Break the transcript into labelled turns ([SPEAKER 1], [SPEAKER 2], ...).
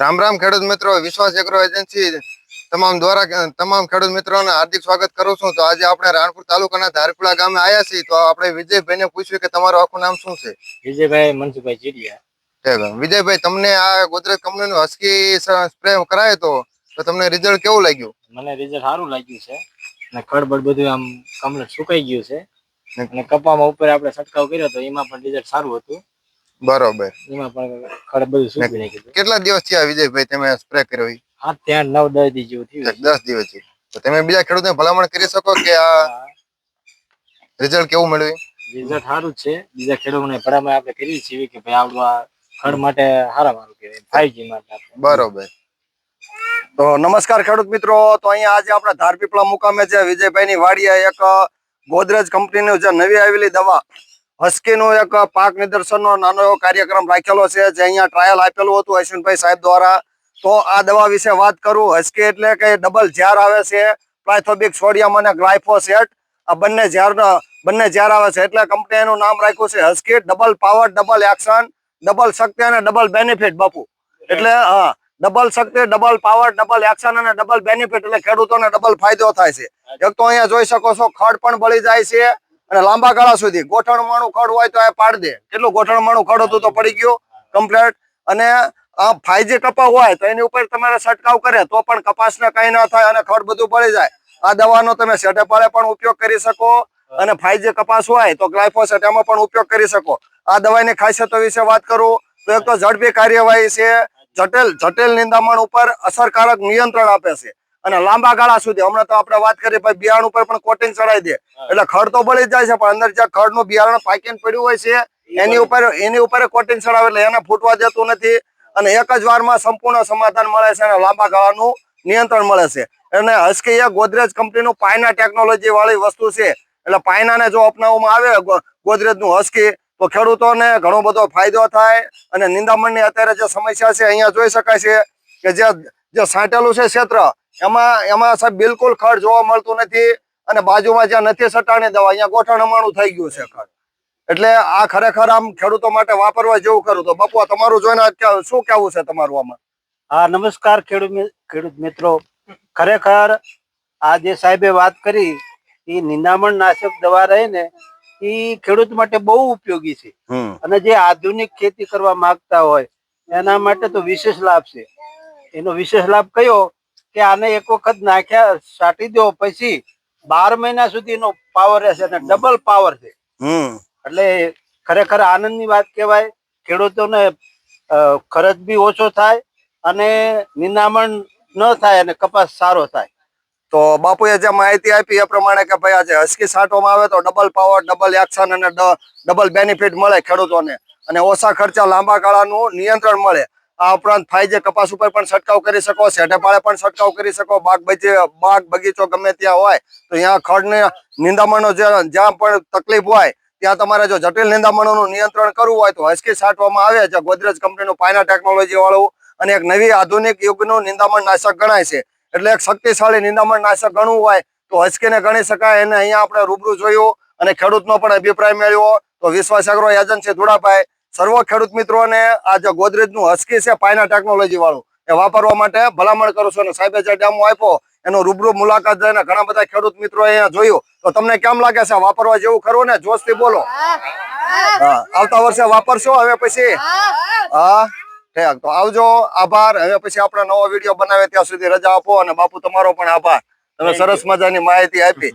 [SPEAKER 1] રામ રામ ખેડૂત મિત્રો વિશ્વાસ એગ્રો એજન્સી તમામ દ્વારા તમામ ખેડૂત મિત્રોને હાર્દિક સ્વાગત કરું છું. તો આજે આપણે રાણપુર તાલુકાના ધારપુરા ગામે આવ્યા છીએ. તો આપણે વિજયભાઈને પૂછ્યું કે તમારું આખું નામ શું છે?
[SPEAKER 2] વિજયભાઈ મનસુખભાઈ ચીડિયા.
[SPEAKER 1] વિજયભાઈ તમને આ ગોદરેજ નો હસ્કી સ્પ્રે કરાયો તો તો તમને રિઝલ્ટ કેવું લાગ્યું?
[SPEAKER 2] મને રિઝલ્ટ સારું લાગ્યું છે. અને ખડબડ બધું આમ કમ્પ્લીટ સુકાઈ ગયું છે. અને કપામાં ઉપર આપણે છંટકાવ કર્યો તો એમાં પણ રિઝલ્ટ સારું હતું.
[SPEAKER 1] બરોબર.
[SPEAKER 2] એમાં પણ ખડ બધું સુકી નાખ્યું
[SPEAKER 1] કેટલા દિવસ થયા વિજયભાઈ તમે સ્પ્રે કર્યો?
[SPEAKER 2] હા ત્યાં નવ દસ દિવસ જેવું થયું.
[SPEAKER 1] દસ દિવસથી તો તમે બીજા ખેડૂતને ભલામણ કરી શકો કે આ રિઝલ્ટ કેવું મળ્યું
[SPEAKER 2] રિઝલ્ટ સારું છે. બીજા ખેડૂતોને ભલામણ આપણે કરીએ છીએ કે ભાઈ આપણું આ ખડ માટે સારા મારું કહેવાય ફાઈવ માટે આપણે.
[SPEAKER 1] બરોબર.
[SPEAKER 3] તો નમસ્કાર ખેડૂત મિત્રો. તો અહીંયા આજે આપણે ધારપીપળા મુકામે છે વિજયભાઈની વાડીએ એક ગોદરેજ કંપનીનું જે નવી આવેલી દવા હસ્કીનું એક પાક નિદર્શનનો નાનો એવો કાર્યક્રમ રાખેલો છે, જે અહીંયા ટ્રાયલ આપેલું હતું અશ્વિનભાઈ સાહેબ દ્વારા. તો આ દવા વિશે વાત કરું. હસ્કી એટલે કે ડબલ ઝેર આવે છે, પ્લાયથોબિક સોડિયમ અને ગ્લાયફોસેટ. આ બંને ઝારના, બંને ઝેર આવે છે, એટલે કંપની એનું નામ રાખ્યું છે Husky. Double power double action double શક્તિ અને ડબલ બેનિફિટ બાપુ. એટલે, હા ડબલ શક્તિ ડબલ પાવર ડબલ એક્શન અને ડબલ બેનિફિટ એટલે ખેડૂતોને ડબલ ફાયદો થાય છે. એક તો અહીંયા જોઈ શકો છો, ખડ પણ બળી જાય છે. અને લાંબા ગાળા સુધી. ગોઠણ માણું ખડ હોય તો એ પાડ દે. કેટલું ગોઠણ માણું ખડ હતું તો પડી ગયું કમ્પ્લેટ અને આ ફાઈજી કપા હોય તો એની ઉપર તમારે છંટકાવ કરે તો પણ કપાસને કઈ ના થાય અને ખડ બધું પડી જાય. આ દવાનો તમે સેટેપાળે પણ ઉપયોગ કરી શકો. અને ફાઈજી કપાસ હોય તો ગ્લાયફોસેટ એમાં પણ ઉપયોગ કરી શકો. આ દવાની ખાસિયતો વિશે વાત કરું તો એક તો ઝડપી કાર્યવાહી છે. જટિલ જટિલ નિંદામણ ઉપર અસરકારક નિયંત્રણ આપે છે. અને લાંબા ગાળા સુધી. હમણાં તો આપણે વાત કરીએ ભાઈ બિયારણ ઉપર પણ કોટિંગ ચડાવી દે. એટલે ખડ તો બળી જાય છે પણ અંદર જ્યાં ખડનું બિયારણ પાકીને પડ્યું હોય છે એની ઉપર એની ઉપર કોટિંગ ચડાવે એટલે એને ફૂટવા દેતું નથી. અને એક જ વારમાં સંપૂર્ણ સમાધાન મળે છે અને લાંબા ગાળાનું નિયંત્રણ મળે છે. અને હસ્કી એ ગોદરેજ કંપનીનું પાયના ટેકનોલોજી વાળી વસ્તુ છે. એટલે પાયનાને જો અપનાવવામાં આવે ગોદરેજનું હસ્કી તો ખેડૂતોને ઘણો બધો ફાયદો થાય. અને નિંદામણની અત્યારે જે સમસ્યા છે અહીંયા જોઈ શકાય છે કે જે જે સાંટેલું છે ક્ષેત્ર એમાં એમાં સાહેબ બિલકુલ ખડ જોવા મળતું નથી અને બાજુમાં જ્યાં નથી સટાણી દવા અહીંયા ગોઠણ અમાણું થઈ ગયું છે ખડ. એટલે આ ખરેખર આમ ખેડૂતો માટે વાપરવા જેવું કરું તો બાપુ તમારું જોઈને શું કેવું છે તમારું આમાં?
[SPEAKER 4] હા નમસ્કાર ખેડૂત ખેડૂત મિત્રો. ખરેખર આ જે સાહેબે વાત કરી એ નિંદામણ નાશક દવા રહે ને એ ખેડૂત માટે બહુ ઉપયોગી છે. અને જે આધુનિક ખેતી કરવા માંગતા હોય એના માટે તો વિશેષ લાભ છે. એનો વિશેષ લાભ કયો? કે આને એક વખત નાખ્યા છાંટી દો પછી બાર મહિના સુધીનો પાવર રહેશે અને ડબલ પાવર છે.
[SPEAKER 3] હમ.
[SPEAKER 4] એટલે ખરેખર આનંદની વાત કહેવાય ખેડૂતોને ખર્ચ બી ઓછો થાય અને નિંદામણ ન થાય અને કપાસ સારો થાય.
[SPEAKER 3] તો બાપુએ જે માહિતી આપી એ પ્રમાણે કે ભાઈ આજે હસકી છાંટવામાં આવે તો ડબલ પાવર ડબલ એક્શન અને ડબલ બેનિફિટ મળે ખેડૂતોને. અને ઓછા ખર્ચા લાંબા ગાળાનું નિયંત્રણ મળે. આ ઉપરાંત ફાઈજે કપાસ ઉપર પણ છંટકાવ કરી શકો સેઢેપાળે પણ છંટકાવ કરી શકો બાગ બગી બાગ બગીચો ગમે ત્યાં હોય, તો ત્યાં ખડને નિંદામણનો જ્યાં પણ તકલીફ હોય, ત્યાં તમારે જો જટિલ નિંદામણોનું નિયંત્રણ કરવું હોય તો હસકી છાંટવામાં આવે છે. ગોદરેજ કંપનીનું પાયના ટેકનોલોજી વાળું અને એક નવી આધુનિક યુગનું નિંદામણ નાશક ગણાય છે. એટલે એક શક્તિશાળી નિંદામણ નાશક ગણવું હોય તો હસકીને ગણી શકાય એને અહીંયા આપણે રૂબરૂ જોયું અને ખેડૂતનો પણ અભિપ્રાય મેળવ્યો. તો વિશ્વાસ એગ્રો એજન્સી ધોળાભાઈ સર્વ ખેડૂત મિત્રોને આ જે ગોદરેજનું હસ્કી છે પાયના ટેકનોલોજી વાળું એ વાપરવા માટે ભલામણ કરું છું. અને સાહેબે જે ડેમો આપ્યો એનો રૂબરૂ મુલાકાત લઈને ઘણા બધા ખેડૂત મિત્રો અહીંયા જોયું. તો તમને કેમ લાગે છે વાપરવા જેવું ખરું ને? જોશથી બોલો. હા આવતા વર્ષે વાપરશો? હવે પછી? હા ઠેક. તો આવજો. આભાર. હવે પછી આપણે નવો વીડિયો બનાવે ત્યાં સુધી રજા આપો. અને બાપુ તમારો પણ આભાર. તમે સરસ મજાની માહિતી આપી.